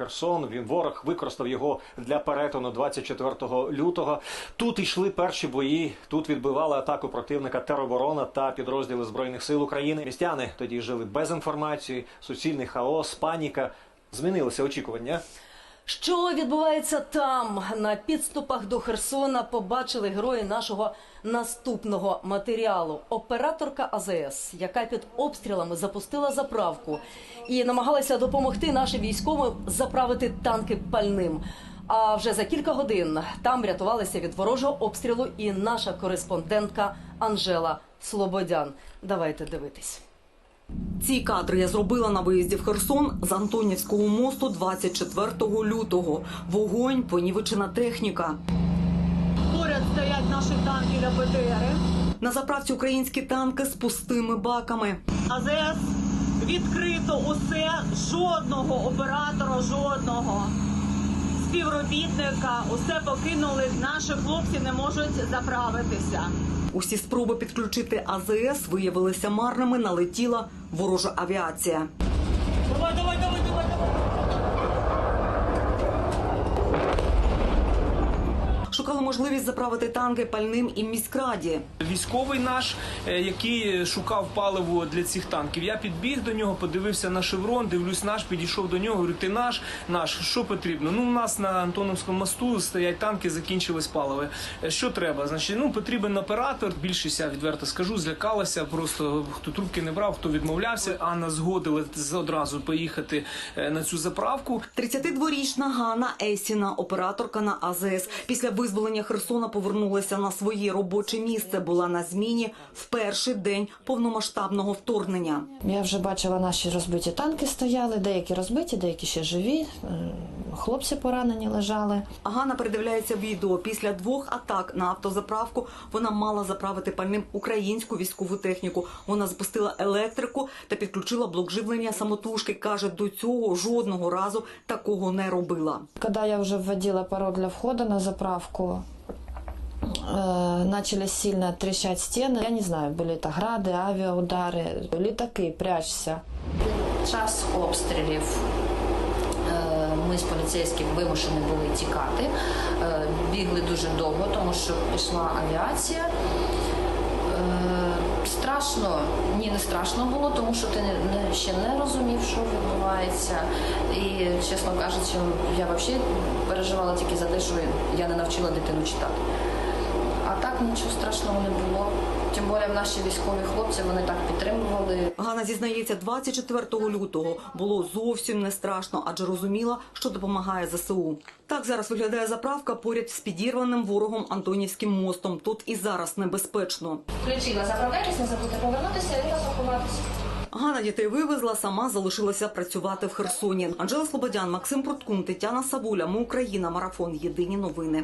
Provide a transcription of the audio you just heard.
Херсон. Він ворог використав його для перетину 24 лютого. Тут йшли перші бої. Тут відбивали атаку противника тероборона та підрозділи збройних сил України. Містяни тоді жили без інформації, суцільний хаос, паніка. Змінилися очікування. Що відбувається там на підступах до Херсона? Побачили герої нашого наступного матеріалу. Операторка АЗС, яка під обстрілами запустила заправку і намагалася допомогти нашим військовим заправити танки пальним. А вже за кілька годин там рятувалися від ворожого обстрілу і наша кореспондентка Анжела Слободян. Давайте дивитись. Ці кадри я зробила на виїзді в Херсон з Антонівського мосту 24 лютого. Вогонь, понівечена техніка. Поряд стоять наші танки РПТРи. На заправці українські танки з пустими баками. АЗС відкрито усе, жодного оператора, жодного співробітника. Усе покинули. Наші хлопці не можуть заправитися. Усі спроби підключити АЗС виявилися марними. Налетіла ворожа авіація. Можливість заправити танки пальним і в міськраді. Військовий наш, е, який шукав паливо для цих танків. Я підбіг до нього, подивився на шеврон, дивлюсь наш, підійшов до нього. Говорю, ти наш, наш, що потрібно? Ну, у нас на Антоновському мосту стоять танки, закінчилось паливо. Е, Що треба? Значить, ну потрібен оператор. Більшість я відверто скажу, злякалася. Просто хто трубки не брав, хто відмовлявся. Анна згодила одразу поїхати е, на цю заправку. 32-річна Ганна Есіна, операторка на АЗС. Після визволення Херсона повернулася на своє робоче місце. Була на зміні в перший день повномасштабного вторгнення. Я вже бачила, наші розбиті танки стояли, деякі розбиті, деякі ще живі. Е, Хлопці поранені лежали. Ганна передивляється відео. Після двох атак на автозаправку вона мала заправити пальним українську військову техніку. Вона запустила електрику та підключила блок живлення самотужки. каже, до цього жодного разу такого не робила. Когда я уже вводила пароль для входа на заправку, э, начали сильно трещать стены. Я не знаю, были это грады, авиаудары, літаки, прячься. Під час обстрілів е, ми з поліцейським вимушені були тікати. Е, Бігли дуже довго, тому що пішла авіація. Е, Страшно, ні, не страшно було, тому що ти не, не- ще не розумів, що відбувається. І, чесно кажучи, я взагалі переживала тільки за те, що я не навчила дитину читати. А так нічого страшного не було. Тим більше наші військові хлопці вони так підтримували. Ганна зізнається, 24 лютого було зовсім не страшно, адже розуміла, що допомагає ЗСУ. Так зараз виглядає заправка поряд з підірваним ворогом Антонівським мостом. Тут і зараз небезпечно. Включила, заправляйтесь, не забудьте повернутися і розрахуватися. Ганна дітей вивезла, сама залишилася працювати в Херсоні. Анжела Слободян, Максим Пруткун, Тетяна Савуля. Ми Україна. Марафон. Єдині новини.